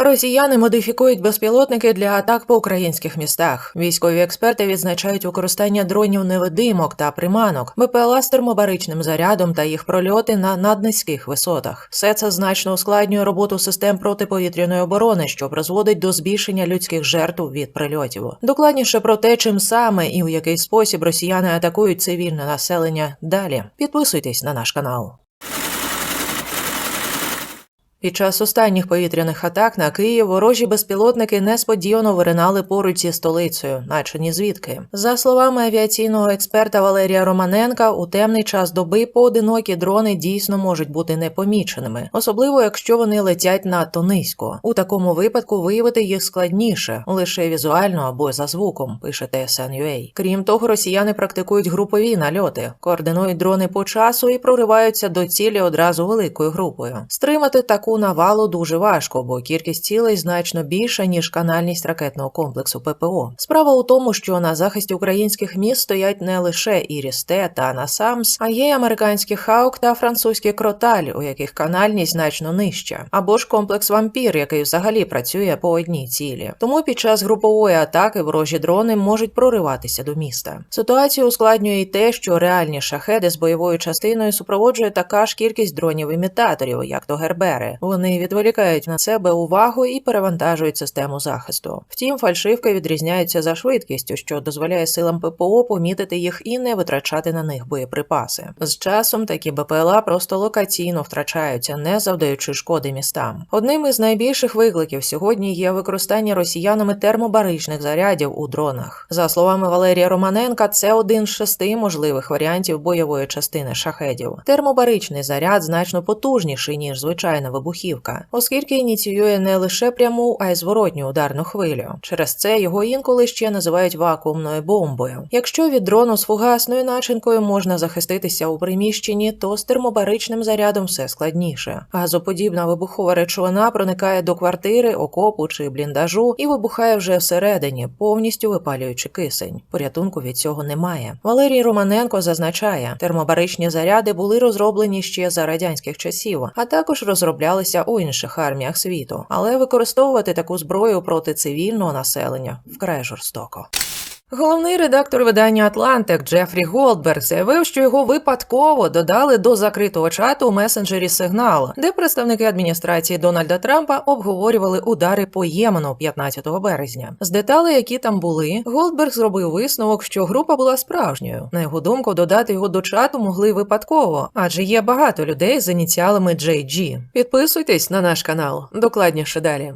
Росіяни модифікують безпілотники для атак по українських містах. Військові експерти відзначають використання дронів невидимок та приманок, БПЛА з термобаричним зарядом та їх прольоти на наднизьких висотах. Все це значно ускладнює роботу систем протиповітряної оборони, що призводить до збільшення людських жертв від прильотів. Докладніше про те, чим саме і у який спосіб росіяни атакують цивільне населення. Далі підписуйтесь на наш канал. Під час останніх повітряних атак на Київ ворожі безпілотники несподівано виринали поруч зі столицею, наче ні звідки. За словами авіаційного експерта Валерія Романенка, у темний час доби поодинокі дрони дійсно можуть бути непоміченими, особливо якщо вони летять надто низько. У такому випадку виявити їх складніше лише візуально або за звуком, пише TSN.ua. Крім того, росіяни практикують групові нальоти, координують дрони по часу і прориваються до цілі одразу великою групою. Стримати таку навалу дуже важко, бо кількість цілей значно більша ніж канальність ракетного комплексу ППО. Справа у тому, що на захисті українських міст стоять не лише Ірісте та Насамс, а є й американські Хаук та французькі Кроталь, у яких канальність значно нижча, або ж комплекс Вампір, який взагалі працює по одній цілі. Тому під час групової атаки ворожі дрони можуть прориватися до міста. Ситуацію ускладнює й те, що реальні шахеди з бойовою частиною супроводжує така ж кількість дронів-імітаторів, як то Гербери. Вони відволікають на себе увагу і перевантажують систему захисту. Втім, фальшивки відрізняються за швидкістю, що дозволяє силам ППО помітити їх і не витрачати на них боєприпаси. З часом такі БПЛА просто локаційно втрачаються, не завдаючи шкоди містам. Одним із найбільших викликів сьогодні є використання росіянами термобаричних зарядів у дронах. За словами Валерія Романенка, це один з шести можливих варіантів бойової частини шахедів. Термобаричний заряд значно потужніший ніж звичайна вибухівка, оскільки ініціює не лише пряму, а й зворотню ударну хвилю. Через це його інколи ще називають вакуумною бомбою. Якщо від дрону з фугасною начинкою можна захиститися у приміщенні, то з термобаричним зарядом все складніше. Газоподібна вибухова речовина проникає до квартири, окопу чи бліндажу і вибухає вже всередині, повністю випалюючи кисень. Порятунку від цього немає. Валерій Романенко зазначає, термобаричні заряди були розроблені ще за радянських часів, а також розроблялися у інших арміях світу. Але використовувати таку зброю проти цивільного населення вкрай жорстоко. Головний редактор видання Атлантик Джефрі Голдберг заявив, що його випадково додали до закритого чату у месенджері Сигнал, де представники адміністрації Дональда Трампа обговорювали удари по Ємену 15 березня. З деталей, які там були, Голдберг зробив висновок, що група була справжньою. На його думку, додати його до чату могли випадково, адже є багато людей з ініціалами JG. Підписуйтесь на наш канал. Докладніше далі.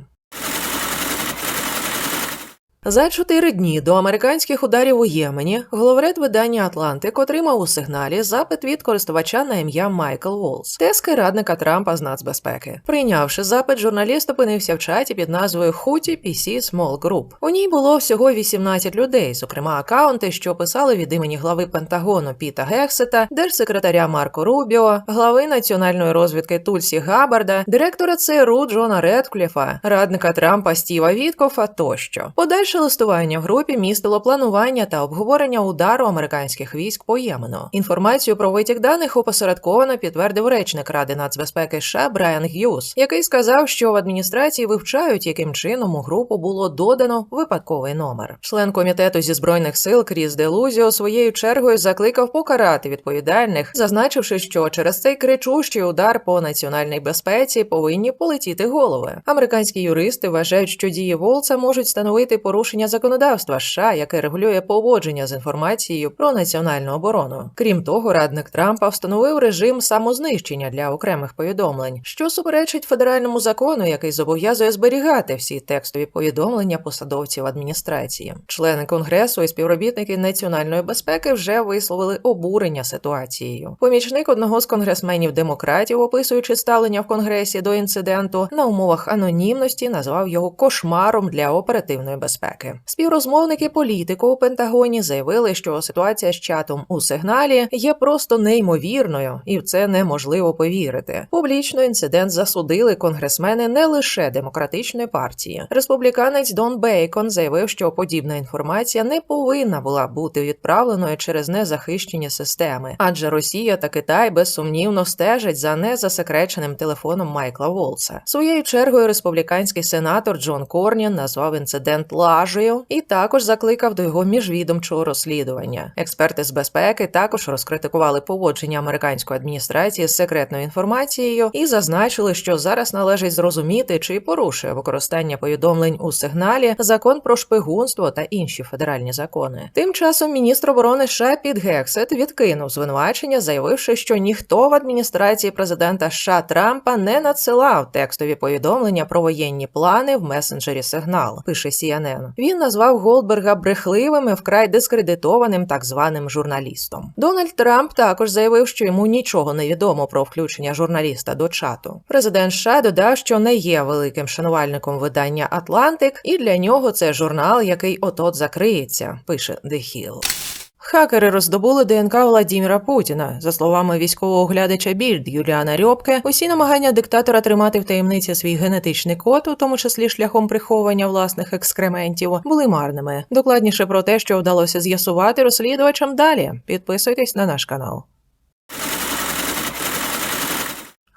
За чотири дні до американських ударів у Ємені головред видання Атлантик отримав у сигналі запит від користувача на ім'я Майкл Волс, тески радника Трампа з нацбезпеки. Прийнявши запит, журналіст опинився в чаті під назвою Хуті PC Small Group. У ній було всього 18 людей, зокрема акаунти, що писали від імені глави Пентагону Піта Гексета, держсекретаря Марко Рубіо, глави національної розвідки Тульсі Габарда, директора ЦРУ Джона Редкліфа, радника Трампа Стіва Віткофа тощо. Подальше листування в групі містило планування та обговорення удару американських військ по Ємену. Інформацію про витік даних опосередковано підтвердив речник Ради нацбезпеки США Брайан Г'юз, який сказав, що в адміністрації вивчають, яким чином у групу було додано випадковий номер. Член комітету зі збройних сил Кріс Делузіо своєю чергою закликав покарати відповідальних, зазначивши, що через цей кричущий удар по національній безпеці повинні полетіти голови. Американські юристи вважають, що дії Волца можуть становити порушення законодавства США, яке регулює поводження з інформацією про національну оборону. Крім того, радник Трампа встановив режим самознищення для окремих повідомлень, що суперечить федеральному закону, який зобов'язує зберігати всі текстові повідомлення посадовців адміністрації. Члени конгресу і співробітники національної безпеки вже висловили обурення ситуацією. Помічник одного з конгресменів демократів, описуючи ставлення в конгресі до інциденту, на умовах анонімності назвав його кошмаром для оперативної безпеки. Безпеки. Співрозмовники політику у Пентагоні заявили, що ситуація з чатом у сигналі є просто неймовірною, і в це неможливо повірити. Публічно інцидент засудили конгресмени не лише демократичної партії. Республіканець Дон Бейкон заявив, що подібна інформація не повинна була бути відправленою через незахищені системи, адже Росія та Китай безсумнівно стежать за незасекреченим телефоном Майкла Волса. Своєю чергою республіканський сенатор Джон Корнін назвав інцидент лажею і також закликав до його міжвідомчого розслідування. Експерти з безпеки також розкритикували поводження американської адміністрації з секретною інформацією і зазначили, що зараз належить зрозуміти, чи порушує використання повідомлень у сигналі закон про шпигунство та інші федеральні закони. Тим часом міністр оборони США Піт Гексет відкинув звинувачення, заявивши, що ніхто в адміністрації президента США Трампа не надсилав текстові повідомлення про воєнні плани в месенджері Сигнал. Пише CNN. Він назвав Голдберга брехливим і вкрай дискредитованим так званим журналістом. Дональд Трамп також заявив, що йому нічого не відомо про включення журналіста до чату. Президент США додав, що не є великим шанувальником видання Атлантик, і для нього це журнал, який от-от закриється. Пише The Hill. Хакери роздобули ДНК Владіміра Путіна. За словами військового оглядача більд Юліана Рьобке, усі намагання диктатора тримати в таємниці свій генетичний код, у тому числі шляхом приховування власних екскрементів, були марними. Докладніше про те, що вдалося з'ясувати розслідувачам далі. Підписуйтесь на наш канал.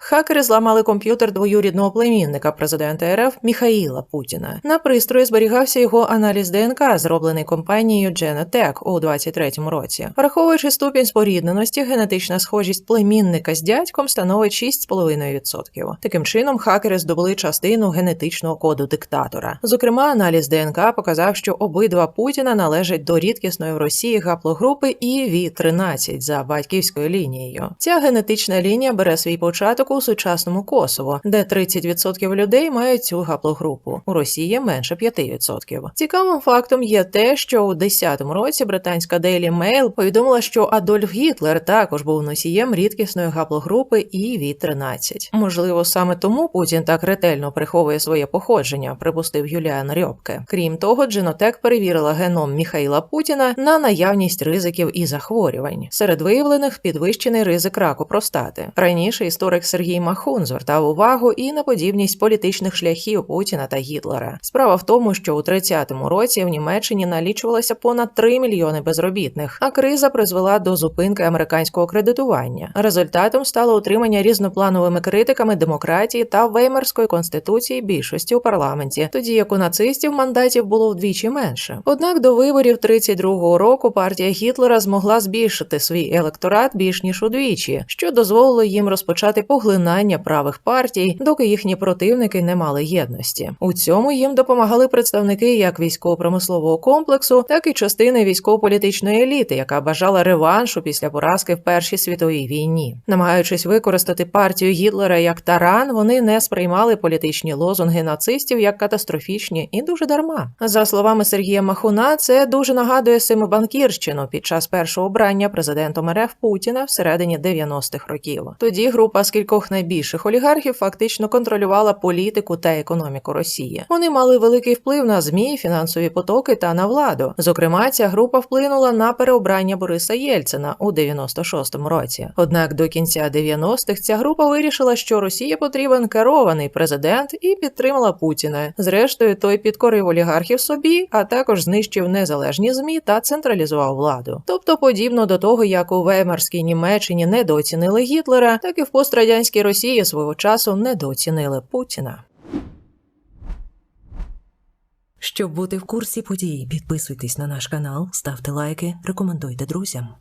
Хакери зламали комп'ютер двоюрідного племінника президента РФ Міхаїла Путіна. На пристрої зберігався його аналіз ДНК, зроблений компанією Genetech у 23-му році. Враховуючи ступінь спорідненості, генетична схожість племінника з дядьком становить 6,5%. Таким чином, хакери здобули частину генетичного коду диктатора. Зокрема, аналіз ДНК показав, що обидва Путіна належать до рідкісної в Росії гаплогрупи ІВ-13 за батьківською лінією. Ця генетична лінія бере свій початок у сучасному Косово, де 30% людей мають цю гаплогрупу. У Росії менше 5%. Цікавим фактом є те, що у 10-му році британська Daily Mail повідомила, що Адольф Гітлер також був носієм рідкісної гаплогрупи ІВ-13. Можливо, саме тому Путін так ретельно приховує своє походження, припустив Юліан Рьобке. Крім того, Дженотек перевірила геном Міхаїла Путіна на наявність ризиків і захворювань. Серед виявлених підвищений ризик раку простати. Раніше історик Сергій Махун звертав увагу і на подібність політичних шляхів Путіна та Гітлера. Справа в тому, що у 30-му році в Німеччині налічувалося понад 3 мільйони безробітних, а криза призвела до зупинки американського кредитування. Результатом стало утримання різноплановими критиками демократії та веймарської конституції більшості у парламенті, тоді як у нацистів мандатів було вдвічі менше. Однак до виборів 32-го року партія Гітлера змогла збільшити свій електорат більш ніж удвічі, що дозволило їм розпочати поглинання правих партій, доки їхні противники не мали єдності. У цьому їм допомагали представники як військово-промислового комплексу, так і частини військово-політичної еліти, яка бажала реваншу після поразки в Першій світовій війні. Намагаючись використати партію Гітлера як таран, вони не сприймали політичні лозунги нацистів як катастрофічні і дуже дарма. За словами Сергія Махуна, це дуже нагадує семибанкірщину під час першого обрання президентом РФ Путіна всередині 90-х років. Тоді група з кількох найбільших олігархів фактично контролювала політику та економіку Росії. Вони мали великий вплив на змі, фінансові потоки та на владу. Зокрема, ця група вплинула на переобрання Бориса Єльцина у 96-му році. Однак до кінця 90-х ця група вирішила, що Росії потрібен керований президент і підтримала Путіна. Зрештою, той підкорив олігархів собі, а також знищив незалежні змі та централізував владу. Тобто, подібно до того, як у Веймарській Німеччині недооцінили Гітлера, так і в пострадянській Росії свого часу недооцінили Путіна. Щоб бути в курсі подій, підписуйтесь на наш канал, ставте лайки, рекомендуйте друзям.